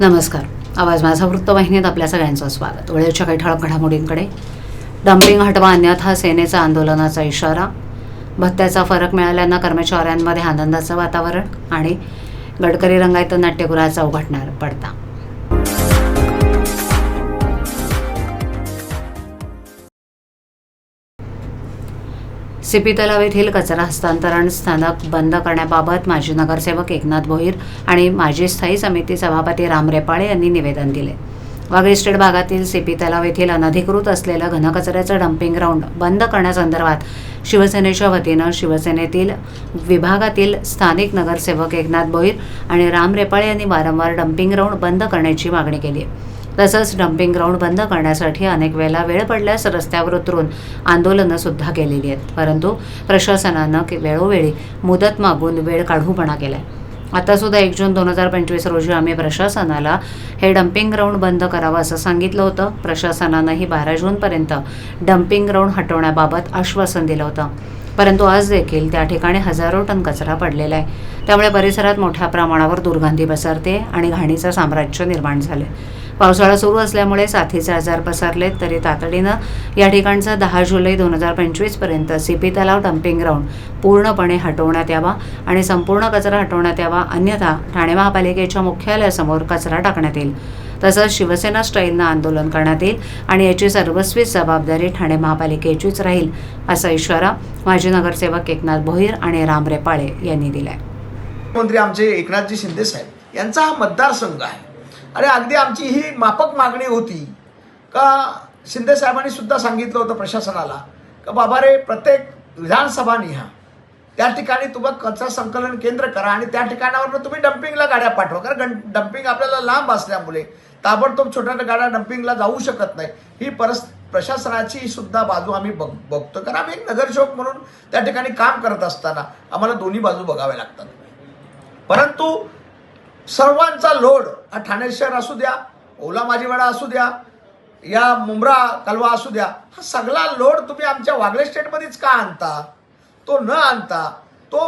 नमस्कार. आवाज माझा वृत्तवाहिनीत आपल्या सगळ्यांचं स्वागत. वेळेच्या काही ठळक घडामोडींकडे. डम्पिंग हटवा अन्यथा सेनेचा आंदोलनाचा इशारा. भत्त्याचा फरक मिळाल्यानं कर्मचाऱ्यांमध्ये आनंदाचं वातावरण आणि गडकरी रंगायत नाट्यगृहाचा उघडणार पडता सीपी तलाव येथील कचरा हस्तांतरण स्थानक बंद करण्याबाबत माजी नगरसेवक एकनाथ भोईर आणि माजी स्थायी समिती सभापती राम रेपाळे यांनी निवेदन दिले. वागळे स्टेट भागातील सीपी तलाव येथील अनधिकृत असलेलं घनकचऱ्याचं डम्पिंग ग्राउंड बंद करण्यासंदर्भात शिवसेनेच्या वतीनं शिवसेनेतील विभागातील स्थानिक नगरसेवक एकनाथ भोईर आणि राम रेपाळे यांनी वारंवार डम्पिंग ग्राउंड बंद करण्याची मागणी केली आहे. तसंच डम्पिंग ग्राउंड बंद करण्यासाठी अनेक वेळेला वेळ पडल्यास रस्त्यावर उतरून आंदोलनं सुद्धा केलेली आहेत. परंतु प्रशासनानं के- वेळोवेळी मुदत मागून वेळ काढूपणा केलाय. आता सुद्धा एक जून दोन हजार पंचवीस रोजी आम्ही प्रशासनाला हे डम्पिंग ग्राउंड बंद करावं असं सांगितलं होतं. प्रशासनानंही बारा जूनपर्यंत डम्पिंग ग्राउंड हटवण्याबाबत आश्वासन दिलं होतं. परंतु आज देखील त्या ठिकाणी हजारो टन कचरा पडलेला आहे. त्यामुळे परिसरात मोठ्या प्रमाणावर दुर्गंधी पसरते आणि घाणीचं साम्राज्य निर्माण झाले पावसाळा सुरू असल्यामुळे साथीचे आजार पसरलेत तरी तातडीनं या ठिकाणचा दहा जुलै दोन हजार पंचवीसपर्यंत सीपी तलाव डम्पिंग ग्राउंड पूर्णपणे हटवण्यात यावा आणि संपूर्ण कचरा हटवण्यात यावा अन्यथा ठाणे महापालिकेच्या मुख्यालयासमोर कचरा टाकण्यात येईल. तसंच शिवसेना स्टाईलनं आंदोलन करण्यात येईल आणि याची सर्वस्वी जबाबदारी ठाणे महापालिकेचीच राहील असा इशारा माजी नगरसेवक एकनाथ भोईर आणि राम रेपाळे यांनी दिलाय. मंत्री आमचे एकनाथजी शिंदे साहेब यांचा हा मतदारसंघ आहे. आणि अगदी आमची ही माफक मागणी होती. का शिंदे साहेबांनी सुद्धा सांगितलं होतं प्रशासनाला का बाबा रे प्रत्येक विधानसभा निहा. त्या ठिकाणी तुम्हाला कचरा संकलन केंद्र करा आणि त्या ठिकाणावर तुम्ही डम्पिंगला गाड्या पाठवा. कारण डम्पिंग आपल्याला लांब असल्यामुळे ताबडतोब छोट्या गाड्या डम्पिंगला जाऊ शकत नाही. ही परस प्रशासनाची सुद्धा बाजू आम्ही बघ बघतो कारण आम्ही एक नगरसेवक म्हणून त्या ठिकाणी काम करत असताना आम्हाला दोन्ही बाजू बघाव्या लागतात. परंतु सर्वांचा लोड. हा ठाणे शहर असू द्या ओला माझीवाडा असू द्या या मुंब्रा कलवा असू द्या हा सगळा लोड तुम्ही आमच्या वागळे स्टेटमध्येच का आणता? तो न आणता तो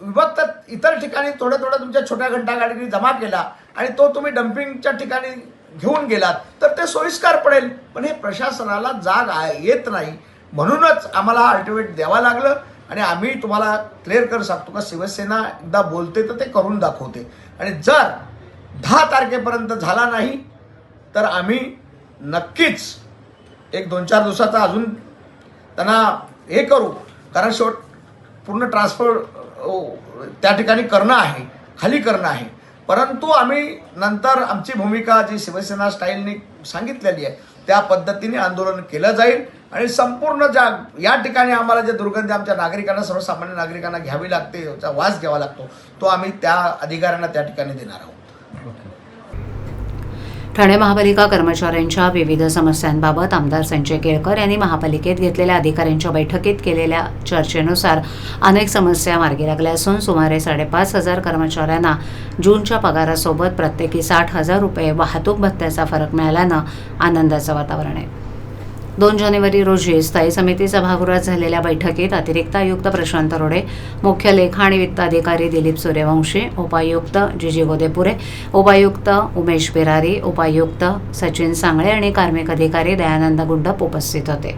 विभक्त इतर ठिकाणी थोड्या थोड्या तुमच्या छोट्या घंटा गाडीने जमा केला आणि तो तुम्ही डम्पिंगच्या ठिकाणी घेऊन गेलात तर ते सोयीस्कर पडेल. पण हे प्रशासनाला जाग आहे- येत नाही. म्हणूनच आम्हाला अल्टिमेट द्यावं लागलं आणि आम्ही तुम्हाला क्लिअर कर सांगतो का? शिवसेना एकदा बोलते तर ते करून दाखवते. आणि जर दहा तारखेपर्यंत झाला नाही तर आम्ही नक्कीच एक दोन चार दिवसाचा अजून त्यांना हे करू. कारण शेवट पूर्ण ट्रान्सफर त्या ठिकाणी करणं आहे खाली करणं आहे. परंतु आम्ही नंतर आमची भूमिका जी शिवसेना स्टाईलने सांगितलेली आहे त्या पद्धतीने आंदोलन केलं जाईल. आणि संपूर्ण ज्या या ठिकाणी आम्हाला जे दुर्गंधी आमच्या नागरिकांना सर्वसामान्य नागरिकांना घ्यावी लागते त्याचा वास घ्यावा लागतो तो आम्ही त्या अधिकाऱ्यांना त्या ठिकाणी देणार आहोत. ठाणे महापालिका कर्मचाऱ्यांच्या विविध समस्यांबाबत आमदार संजय केळकर यांनी महापालिकेत घेतलेल्या अधिकाऱ्यांच्या बैठकीत केलेल्या चर्चेनुसार अनेक समस्या मार्गी लागल्या असून सुमारे साडेपाच हजार कर्मचाऱ्यांना जूनच्या पगारासोबत प्रत्येकी साठ हजार रुपये वाहतूक भत्त्याचा फरक मिळाल्यानं आनंदाचं वातावरण आहे. दोन जानेवारी रोजी स्थायी समिती सभागृहात झालेल्या बैठकीत अतिरिक्त आयुक्त प्रशांत रोडे मुख्य लेखा आणि वित्त अधिकारी दिलीप सूर्यवंशी उपायुक्त जिजी गोदेपुरे उपायुक्त उमेश बिरारी उपायुक्त सचिन सांगळे आणि कार्मिक अधिकारी दयानंद गुंडप उपस्थित होते.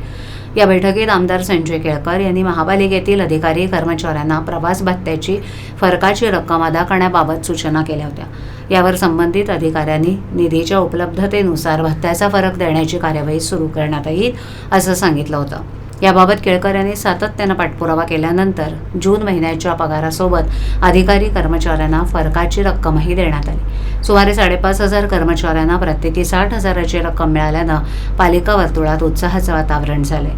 या बैठकीत आमदार संजय केळकर यांनी महापालिकेतील अधिकारी कर्मचाऱ्यांना प्रवास भत्त्याची फरकाची रक्कम अदा करण्याबाबत सूचना केल्या होत्या. यावर संबंधित अधिकाऱ्यांनी निधीच्या उपलब्धतेनुसार भत्त्याचा फरक देण्याची कार्यवाही सुरू करण्यात येईल असं सांगितलं होतं. याबाबत केळकर यांनी सातत्यानं पाठपुरावा केल्यानंतर जून महिन्याच्या पगारासोबत अधिकारी कर्मचाऱ्यांना फरकाची रक्कमही देण्यात आली. सुमारे साडेपाच हजार कर्मचाऱ्यांना प्रत्येकी साठ हजाराची रक्कम मिळाल्यानं पालिका वर्तुळात उत्साहाचं वातावरण झालंय.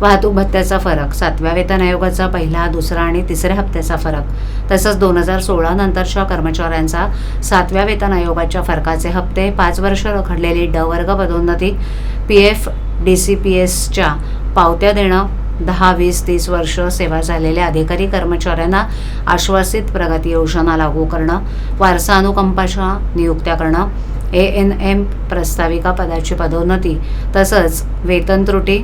वाहतूक भत्त्याचा फरक सातव्या वेतन आयोगाचा पहिला दुसरा आणि तिसऱ्या हप्त्याचा फरक. तसंच दोन हजार सोळा नंतरच्या कर्मचाऱ्यांचा सातव्या वेतन आयोगाच्या फरकाचे हप्ते पाच वर्ष रखडलेली ड वर्ग पदोन्नती P F D C P एसच्या पावत्या देणं दहा वीस तीस वर्ष सेवा झालेल्या अधिकारी कर्मचाऱ्यांना आश्वासित प्रगती योजना लागू करणं वारसा अनुकंपाच्या नियुक्त्या करणं ए एन एम प्रस्ताविका पदाची पदोन्नती तसंच वेतन त्रुटी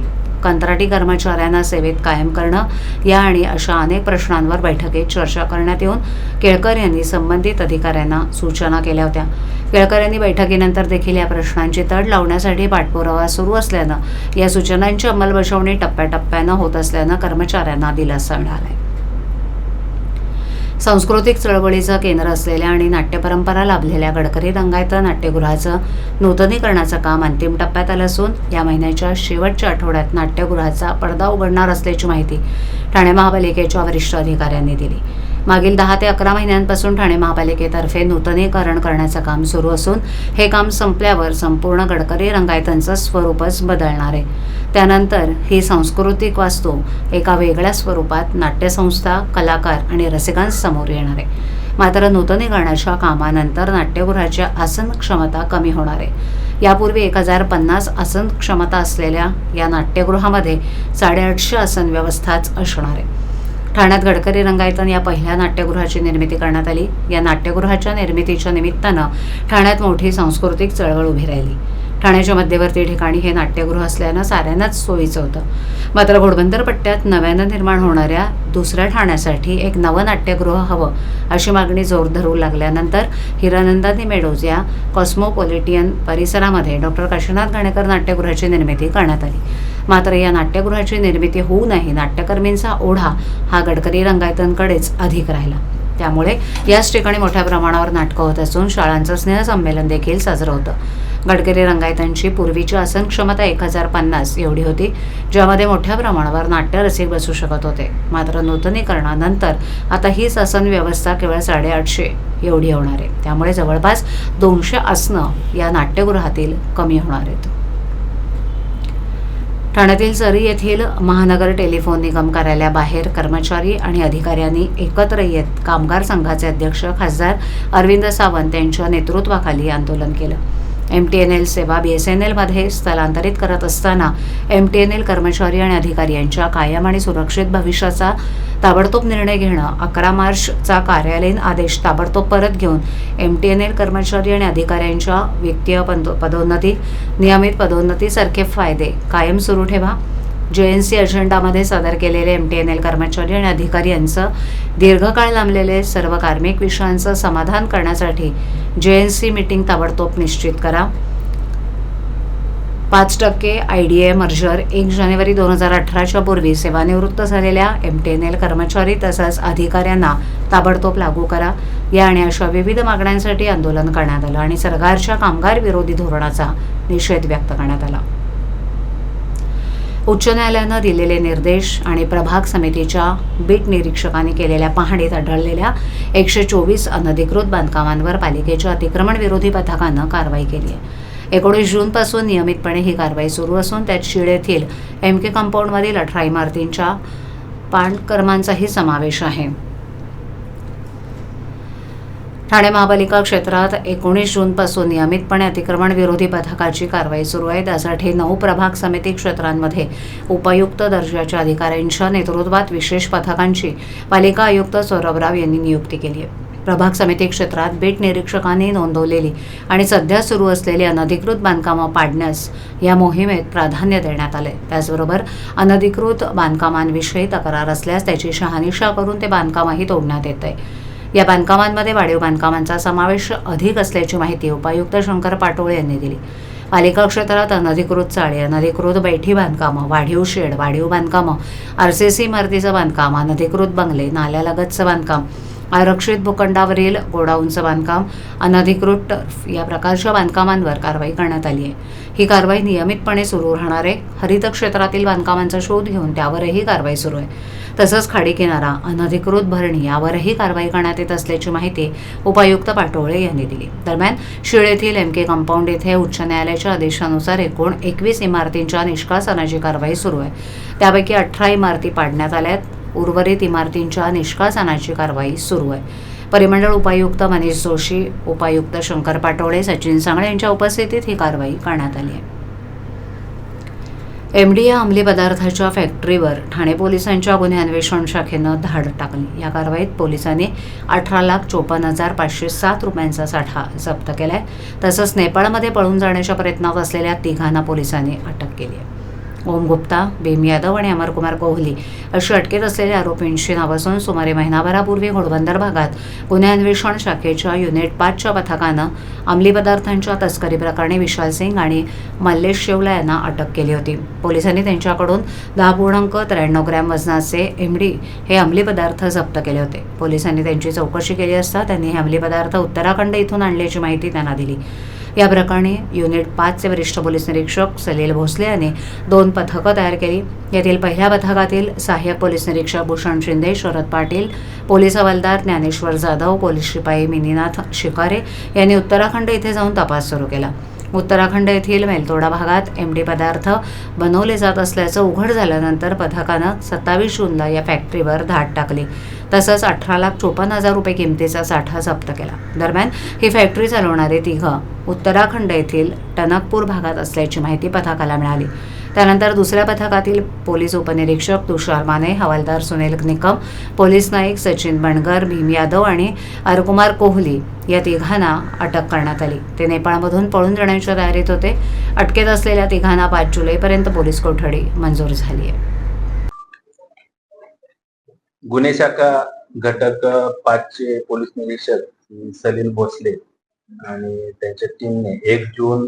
कंत्राटी कर्मचाऱ्यांना सेवेत कायम करणं या आणि अशा अनेक प्रश्नांवर बैठकीत चर्चा करण्यात येऊन केळकर यांनी संबंधित अधिकाऱ्यांना सूचना केल्या होत्या. केळकर यांनी बैठकीनंतर देखील या प्रश्नांची तड लावण्यासाठी पाठपुरावा सुरू असल्यानं या सूचनांची अंमलबजावणी टप्प्याटप्प्यानं होत असल्यानं कर्मचाऱ्यांना दिलासा मिळालाय. सांस्कृतिक चळवळीचं केंद्र असलेल्या आणि नाट्यपरंपरा लाभलेल्या गडकरी रंगायत नाट्यगृहाचं नूतनीकरणाचं काम अंतिम टप्प्यात आलं असून या महिन्याच्या शेवटच्या आठवड्यात नाट्यगृहाचा पडदा उघडणार असल्याची माहिती ठाणे महापालिकेच्या वरिष्ठ अधिकाऱ्यांनी दिली. मागील दहा ते अकरा महिन्यांपासून ठाणे महापालिकेतर्फे नूतनीकरण करण्याचं काम सुरू असून हे काम संपल्यावर संपूर्ण गडकरी रंगायतांचं स्वरूपच बदलणार आहे. त्यानंतर ही सांस्कृतिक वास्तू एका वेगळ्या स्वरूपात नाट्यसंस्था कलाकार आणि रसिकांसमोर येणार आहे. मात्र नूतनीकरणाच्या कामानंतर नाट्यगृहाची आसन क्षमता कमी होणार आहे. यापूर्वी एक हजार पन्नास आसन क्षमता असलेल्या या नाट्यगृहामध्ये साडेआठशे आसन व्यवस्थाच असणार आहे. ठाण्यात गडकरी रंगायतन या पहिल्या नाट्यगृहाची निर्मिती करण्यात आली. या नाट्यगृहाच्या निर्मितीच्या निमित्तानं ठाण्यात मोठी सांस्कृतिक चळवळ उभी राहिली. ठाण्याच्या मध्यवर्ती ठिकाणी हे नाट्यगृह असल्यानं साऱ्यांनाच सोयीचं होतं. मात्र घोडबंदर पट्ट्यात नव्यानं निर्माण होणाऱ्या दुसऱ्या ठाण्यासाठी एक नवं नाट्यगृह हवं अशी मागणी जोर धरू लागल्यानंतर हिरानंदानी मेडोज या कॉस्मोपॉलिटियन परिसरामध्ये डॉक्टर काशीनाथ घाणेकर नाट्यगृहाची निर्मिती करण्यात आली. मात्र या नाट्यगृहाची निर्मिती होऊ नाट्यकर्मींचा ओढा हा गडकरी रंगायतांकडेच अधिक राहिला. त्यामुळे याच ठिकाणी मोठ्या प्रमाणावर नाटकं होत असून शाळांचं स्नेहसंमेलन देखील साजरं होतं. गडकरी रंगायतांची पूर्वीची आसन क्षमता एक हजार पन्नास एवढी होती ज्यामध्ये मोठ्या प्रमाणावर नाट्यरसिक बसू शकत होते. मात्र नूतनीकरणानंतर आता हीच आसन व्यवस्था केवळ साडेआठशे एवढी होणार आहे. त्यामुळे जवळपास दोनशे आसनं या नाट्यगृहातील कमी होणार आहेत. ठाण्यातील चरी येथील महानगर टेलिफोन निगम कार्यालयाबाहेर कर्मचारी आणि अधिकाऱ्यांनी एकत्र येत कामगार संघाचे अध्यक्ष खासदार अरविंद सावंत यांच्या नेतृत्वाखाली आंदोलन केलं. एम टी एन एल सेवा बी एस एन एलमध्ये स्थलांतरित करत असताना एम टी एन एल कर्मचारी आणि अधिकारी यांच्या कायम आणि सुरक्षित भविष्याचा ताबडतोब निर्णय घेणं अकरा मार्चचा कार्यालयीन आदेश ताबडतोब परत घेऊन एम टी एन एल कर्मचारी आणि अधिकाऱ्यांच्या वित्तीय पदो- पदोन्नती नियमित पदोन्नतीसारखे फायदे कायम सुरू ठेवा. जे एन सी अजेंडामध्ये सादर केलेले एम टी एन एल कर्मचारी आणि अधिकारी यांचं दीर्घकाळ लांबलेले सर्व कार्मिक विषयांचं समाधान करण्यासाठी जे एन सी मीटिंग ताबडतोब निश्चित करा. पाच टक्के आय डी ए मर्जर एक जानेवारी दोन हजार अठराच्या पूर्वी सेवानिवृत्त झालेल्या एम टी एन एल कर्मचारी तसंच अधिकाऱ्यांना ताबडतोब लागू करा. या आणि अशा विविध मागण्यांसाठी आंदोलन करण्यात आलं आणि सरकारच्या कामगार विरोधी धोरणाचा निषेध व्यक्त करण्यात आला. उच्च न्यायालयानं दिलेले निर्देश आणि प्रभाग समितीच्या बीट निरीक्षकांनी केलेल्या पाहणीत आढळलेल्या एकशे चोवीस अनधिकृत बांधकामांवर पालिकेच्या अतिक्रमण विरोधी पथकानं कारवाई केली आहे. एकोणीस जूनपासून नियमितपणे ही कारवाई सुरू असून त्यात शिळ येथील एम के कंपाऊंडमधील अठरा इमारतींच्या पाणकर्मांचाही समावेश आहे. ठाणे महापालिका क्षेत्रात एकोणीस जूनपासून नियमितपणे अतिक्रमण विरोधी पथकाची कारवाई सुरू आहे. त्यासाठी नऊ प्रभाग समिती क्षेत्रांमध्ये उपायुक्त दर्जाच्या अधिकाऱ्यांच्या नेतृत्वात विशेष पथकांची पालिका आयुक्त सौरभ राव यांनी नियुक्ती केली आहे. प्रभाग समिती क्षेत्रात बीट निरीक्षकांनी नोंदवलेली आणि सध्या सुरू असलेली अनधिकृत बांधकामं पाडण्यास या मोहिमेत प्राधान्य देण्यात आले त्याचबरोबर अनधिकृत बांधकामांविषयी तक्रार असल्यास त्याची शहानिशा करून ते बांधकामही तोडण्यात येत आहे या बांधकामांमध्ये वाढीव बांधकामांचा समावेश अधिक असल्याची माहिती उपायुक्त शंकर पाटोळे यांनी दिली. पालिका क्षेत्रात अनधिकृत चाळी अनधिकृत बैठी बांधकामं वाढीव शेड वाढीव बांधकामं आर सी सी इमारतीचं बांधकाम अनधिकृत बंगले नाल्यालगतचं बांधकाम आरक्षित भूखंडावरील गोडाऊनचं बांधकाम अनधिकृत टर्फ या प्रकारच्या बांधकामांवर कारवाई करण्यात आली आहे. ही कारवाई नियमितपणे सुरू राहणार आहे. हरित क्षेत्रातील बांधकामांचा शोध घेऊन त्यावरही कारवाई सुरू आहे. तसंच खाडीकिनारा अनधिकृत भरणी यावरही कारवाई करण्यात येत असल्याची माहिती उपायुक्त पाटोळे यांनी दिली. दरम्यान शिळ येथील एम के कंपाऊंड येथे उच्च न्यायालयाच्या आदेशानुसार एकूण एकवीस इमारतींच्या निष्कासनाची कारवाई सुरू आहे. त्यापैकी अठरा इमारती पाडण्यात आल्यात. उर्वरित इमारतींच्या निष्कासनाची कारवाई सुरू आहे. परिमंडळ उपायुक्त मनीष जोशी उपायुक्त शंकर पाटोळे सचिन सांगळे यांच्या उपस्थितीत ही कारवाई करण्यात आली आहे. एम डी या अंमली पदार्थाच्या फॅक्टरीवर ठाणे पोलिसांच्या गुन्हे अन्वेषण शाखेनं धाड टाकली. या कारवाईत पोलिसांनी अठरा लाख चोपन्न हजार पाचशे सात रुपयांचा साठा जप्त केला आहे तसंच नेपाळमध्ये पळून जाण्याच्या प्रयत्नात असलेल्या तिघांना पोलिसांनी अटक केली आहे. ओम गुप्ता भीम यादव आणि अमरकुमार कोहली अशी अटकेत असलेल्या आरोपींची नावं असून सुमारे महिनाभरापूर्वी घोडबंदर भागात गुन्हे अन्वेषण शाखेच्या युनिट पाचच्या पथकानं अंमली पदार्थांच्या तस्करी प्रकरणी विशाल सिंग आणि मल्लेश शेवला यांना अटक केली होती. पोलिसांनी त्यांच्याकडून दहा पूर्णांक त्र्याण्णव ग्रॅम वजनाचे एमडी हे अंमली पदार्थ जप्त केले होते. पोलिसांनी त्यांची चौकशी केली असता त्यांनी हे अंमली पदार्थ उत्तराखंड इथून आणल्याची माहिती त्यांना दिली. या प्रकरणी युनिट पाचचे वरिष्ठ पोलीस निरीक्षक सलील भोसले यांनी दोन पथकं तयार केली. यातील पहिल्या पथकातील सहाय्यक पोलीस निरीक्षक भूषण शिंदे शरद पाटील पोलीस हवालदार ज्ञानेश्वर जाधव पोलीस शिपाई मिनीनाथ शिकारे यांनी उत्तराखंड इथे जाऊन तपास सुरू केला. उत्तराखंड येथील मेलतोडा भागात एमडी पदार्थ बनवले जात असल्याचं उघड झाल्यानंतर पथकानं सत्तावीस जूनला या फॅक्टरीवर धाड टाकली. तसंच अठरा लाख चोपन्न हजार रुपये किमतीचा साठा जप्त केला. दरम्यान ही फॅक्टरी चालवणारे तिघं उत्तराखंड येथील टनकपूर भागात असल्याची माहिती पथकाला मिळाली. त्यानंतर दुसऱ्या पथकातील पोलीस उपनिरीक्षक तुषार माने हवालदार सुनील निकम पोलीस नाईक सचिन बणगर भीम यादव आणि अरकुमार कोहली या तिघांना अटक करण्यात आली. ते नेपाळमधून पळून जाण्याच्या तयारीत होते. अटकेत असलेल्या तिघांना पाच जुलैपर्यंत पोलीस कोठडी मंजूर झाली आहे. गुन्हे शाखा घटक पाचचे पोलीस निरीक्षक सलील भोसले आणि त्यांच्या टीमने एक जून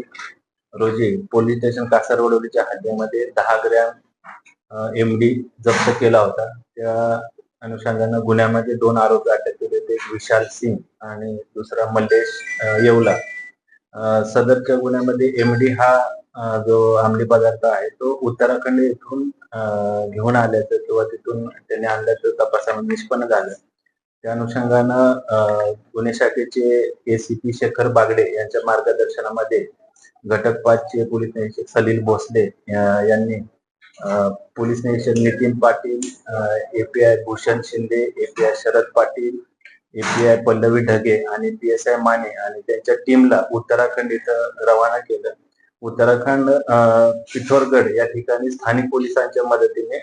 रोजी पोलीस स्टेशन कासारवडोलीच्या हद्दीमध्ये दहा ग्रॅम एम डी जप्त केला होता. त्या अनुषंगानं गुन्ह्यामध्ये दोन आरोपी अटक केले होते विशाल सिंग आणि दुसरा मल्लेश येवला. सदरच्या गुन्ह्यामध्ये एम डी हा जो अंमली पदार्थ आहे तो उत्तराखंड येथून अं, घेऊन आल्याचं किंवा तिथून त्यांनी आणल्याचं तपासामध्ये निष्पन्न झालं. त्या अनुषंगानं गुन्हे शाखेचे एसीपी शेखर बागडे यांच्या मार्गदर्शनामध्ये घटक पाचचे पोलीस निरीक्षक सलील भोसले यांनी पोलीस निरीक्षक Nitin Patil API Bhushan Shinde API Sharad Patil API Pallavi Dhage आणि पी एस आय माने आणि त्यांच्या टीमला उत्तराखंड इथं रवाना केलं. उत्तराखंड अं, पिठोरगड या ठिकाणी स्थानिक पोलिसांच्या मदतीने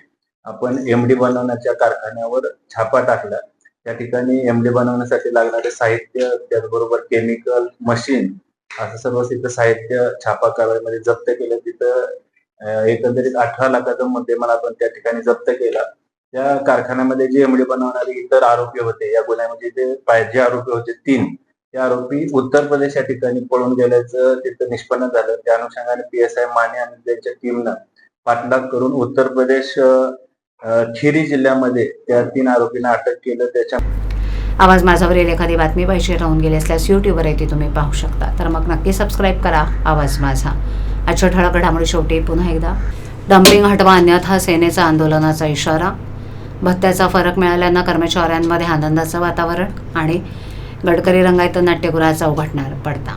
आपण एमडी बनवण्याच्या कारखान्यावर छापा टाकला. त्या ठिकाणी एमडी बनवण्यासाठी लागणारे साहित्य त्याचबरोबर केमिकल मशीन असं सर्व तिथं साहित्य छापा कारवाईमध्ये जप्त केलं. तिथं एकंदरीत अठरा लाखाचा मुद्देमाल आपण त्या ठिकाणी जप्त केला. त्या कारखान्यामध्ये जे एमडी बनवणारे इतर आरोपी होते या गुन्ह्यामध्ये जे पाहिजे जे आरोपी होते तीन ते आरोपी उत्तर प्रदेश या ठिकाणी पळून गेल्याचं तिथं निष्पन्न झालं. त्या अनुषंगाने पी एस आय माने आणि त्यांच्या टीमनं पाठलाग करून उत्तर प्रदेश खिरी जिल्ह्यामध्ये त्या तीन आरोपींना अटक केलं. त्याच्या आवाज माझावरील एखादी बातमी पाहिजे राहून गेली असल्यास यूट्यूबवर ती तुम्ही पाहू शकता. तर मग नक्की सबस्क्राईब करा आवाज माझा. आजच्या ठळक घडामोडी शेवटी पुन्हा एकदा. डम्पिंग हटवा अन्यथा सेनेचा आंदोलनाचा इशारा. भत्त्याचा फरक मिळाल्यानं कर्मचाऱ्यांमध्ये आनंदाचं वातावरण आणि गडकरी रंगायत नाट्यगृहाचा उघडणार पडता